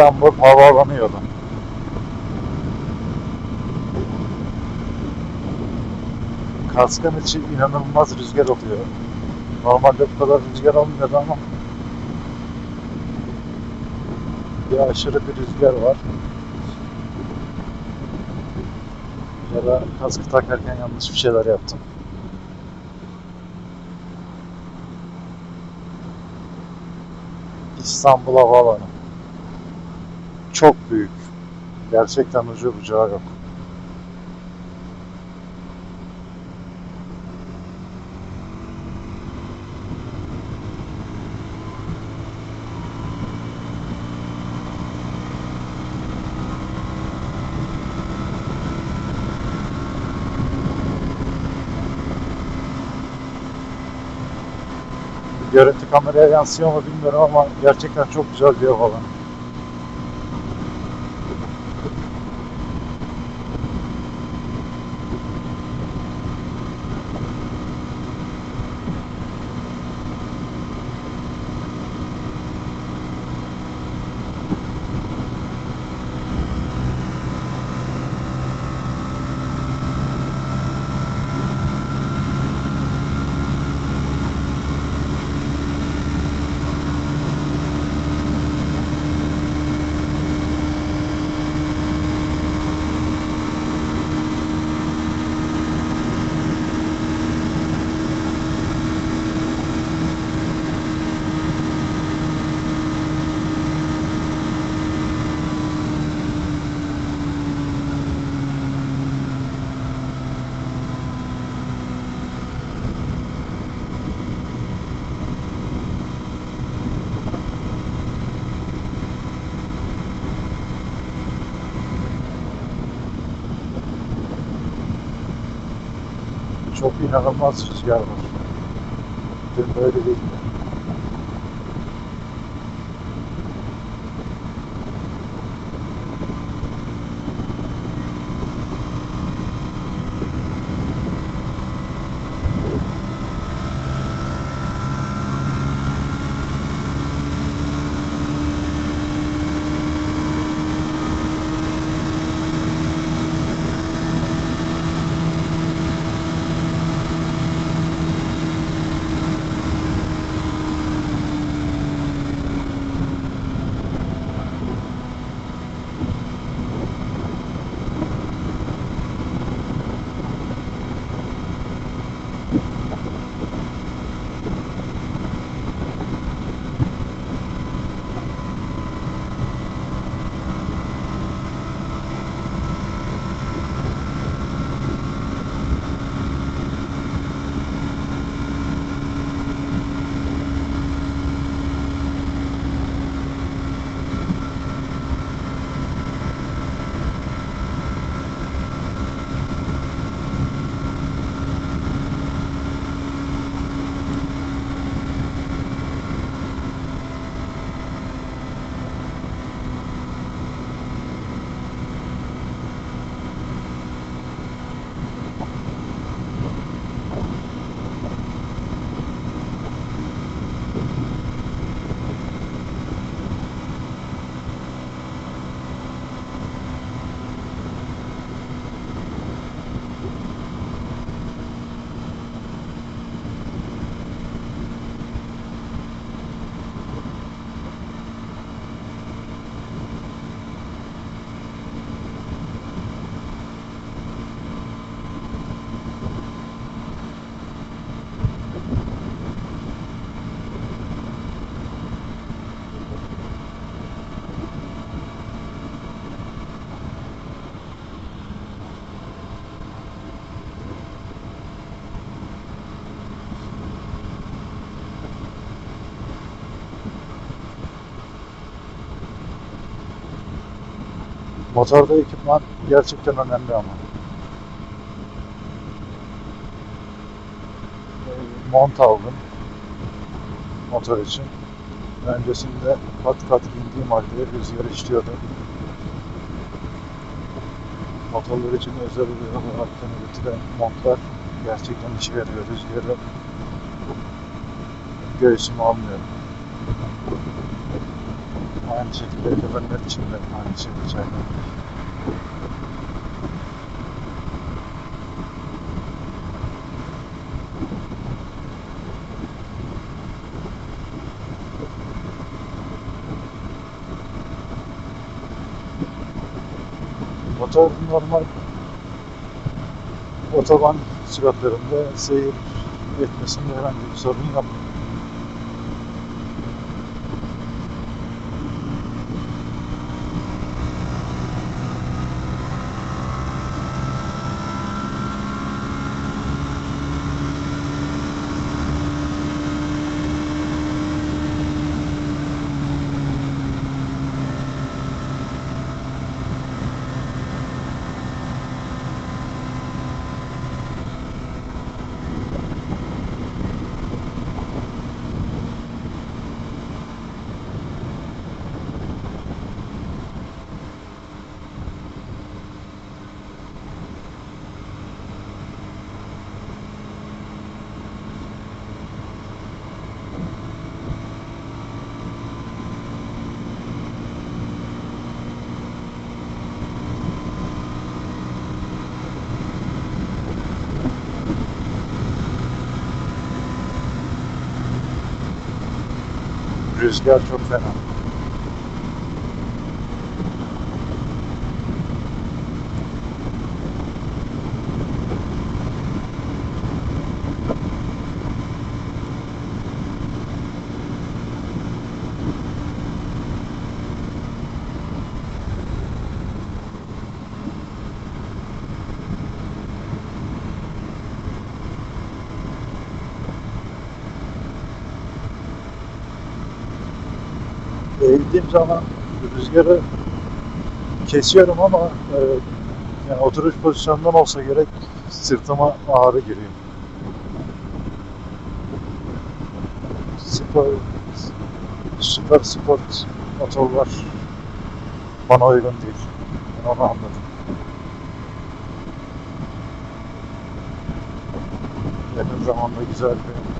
İstanbul Havaalanı yolu. Kaskın içi inanılmaz rüzgar oluyor. Normalde bu kadar rüzgar olmuyordu ama bir aşırı bir rüzgar var. Ya da kaskı takarken yanlış bir şeyler yaptım. İstanbul Havaalanı. Çok büyük. Gerçekten ucu bucağı yok. Görüntü kameraya yansıyor mu bilmiyorum ama gerçekten çok güzel bir havaalanı. Çok inanılmaz rüzgar var. Dün böyle değildi. Motorda ekipman gerçekten önemli ama. Ee, Mont aldım motor için. Öncesinde kat kat indiğim halde rüzgar işliyordu. Motorlar için özel olarak üretilen montlar gerçekten işe yarıyor. Rüzgarı göğsüme almıyor. Aynı şekilde egemenler için de aynı şey geçerli. Motor normal otoban süratlerinde seyir etmesinde herhangi bir sorun yok. Rüzgar çok fena. Eğildiğim zaman rüzgarı kesiyorum ama e, yani oturuş pozisyonundan olsa gerek sırtıma ağrı giriyor. Spor, süper sport motorlar bana uygun değil. Ben onu anladım. Yakın zamanda güzel bir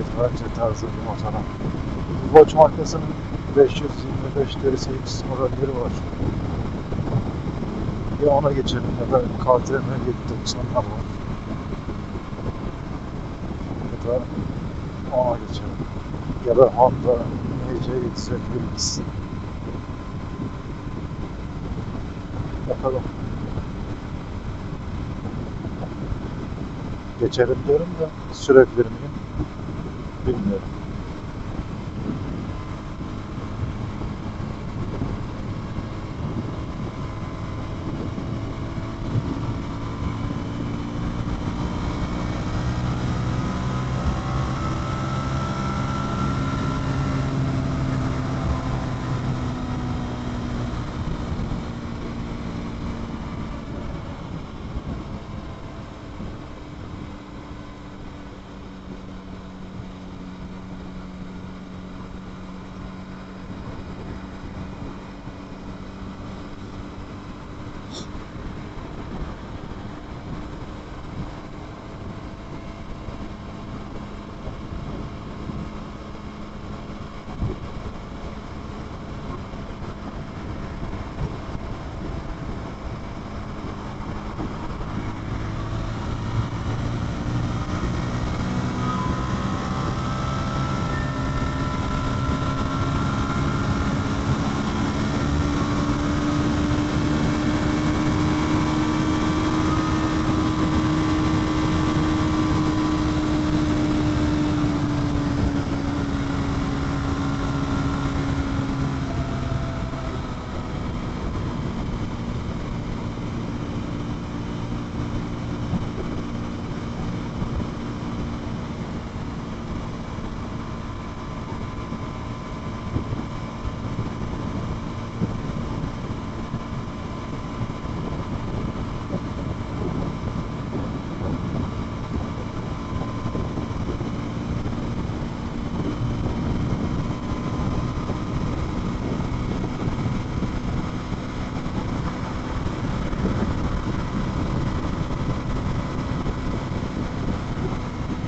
adventure tarzı bir motora Watch markasının 525 TRX modelleri var. Ya ona geçelim ya da KTM 790'lar var. Ya da ona geçelim. Ya da Honda NC750X. Bakalım. Geçelim diyorum da sürebilir miyim? Bilmiyorum.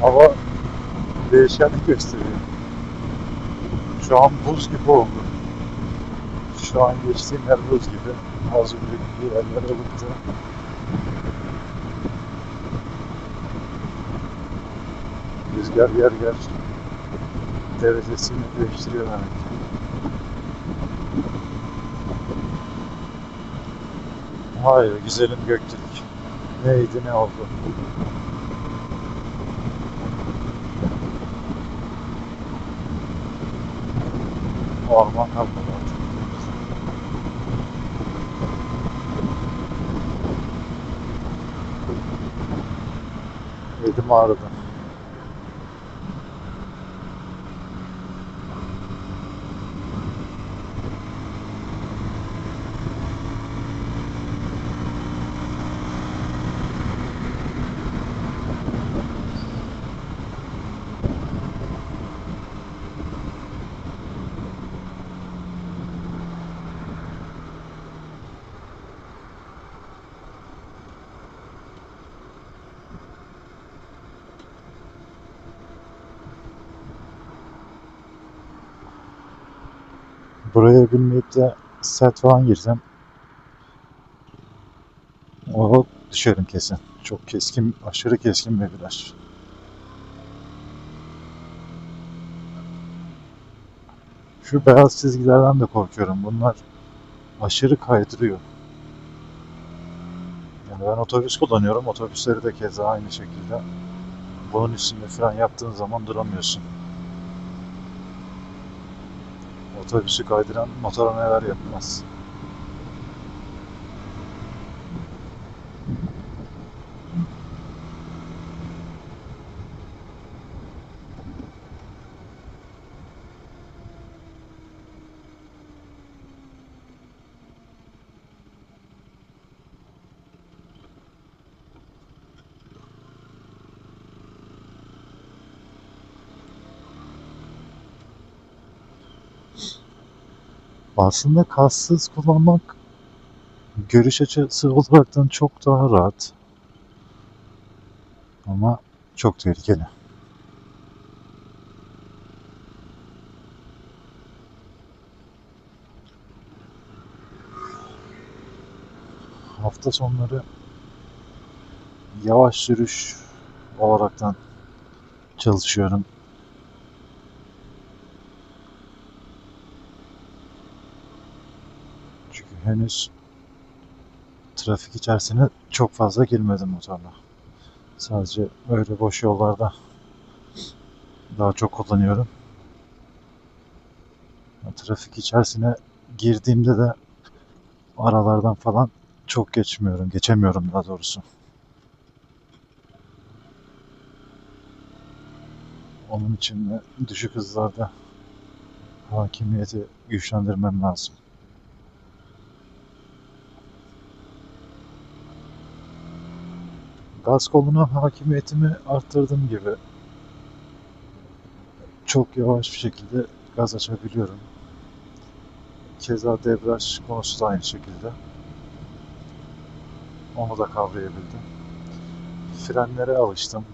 Hava değişkenlik gösteriyor. Şu an buz gibi oldu. Şu an geçtiğim yer buz gibi. Az önceki yerler ılıktı. Rüzgar yer yer derecesini değiştiriyor demek ki. Be, güzelim Göktürk. Neydi ne oldu? Orman kalmadı artık. Elim ağrıdı. Buraya bilmeyip de set falan girsem o düşerim kesin. Çok keskin, aşırı keskin bir viraj. Şu beyaz çizgilerden de korkuyorum. Bunlar aşırı kaydırıyor. Yani ben otobüs kullanıyorum. Otobüsleri de keza aynı şekilde. Bunun üstünde fren yaptığın zaman duramıyorsun. Otobüsü kaydıran motora neler yapmaz. Aslında kassız kullanmak görüş açısı olaraktan çok daha rahat. Ama çok tehlikeli. Hafta sonları yavaş sürüş olaraktan çalışıyorum. Henüz trafik içerisine çok fazla girmedim motorla. Sadece öyle boş yollarda daha çok kullanıyorum. Trafik içerisine girdiğimde de aralardan falan çok geçmiyorum, geçemiyorum daha doğrusu. Onun için de düşük hızlarda hakimiyeti güçlendirmem lazım. Gaz koluna hakimiyetimi arttırdığım gibi çok yavaş bir şekilde gaz açabiliyorum. Keza debriyaj konusu da aynı şekilde. Onu da kavrayabildim. Frenlere alıştım.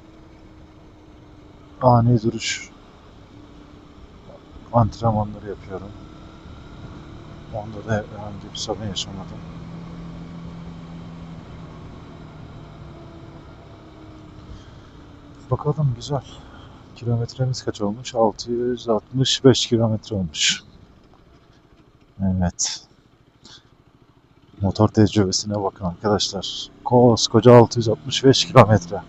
Ani duruş antrenmanları yapıyorum. Onda da herhangi bir sorun yaşamadım. Bakalım güzel. Kilometremiz kaç olmuş? 665 kilometre olmuş. Evet. Motor tecrübesine bakın arkadaşlar. Koskoca 665 kilometre.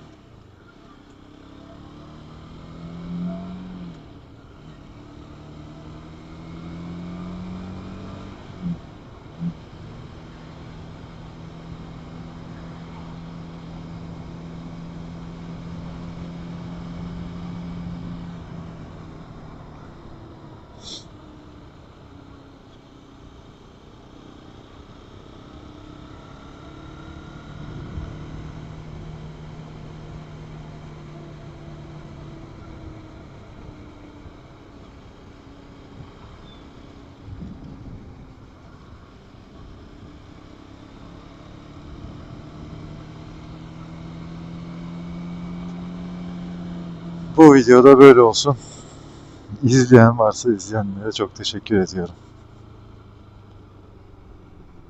Bu videoda böyle olsun. izleyen varsa izleyenlere çok teşekkür ediyorum.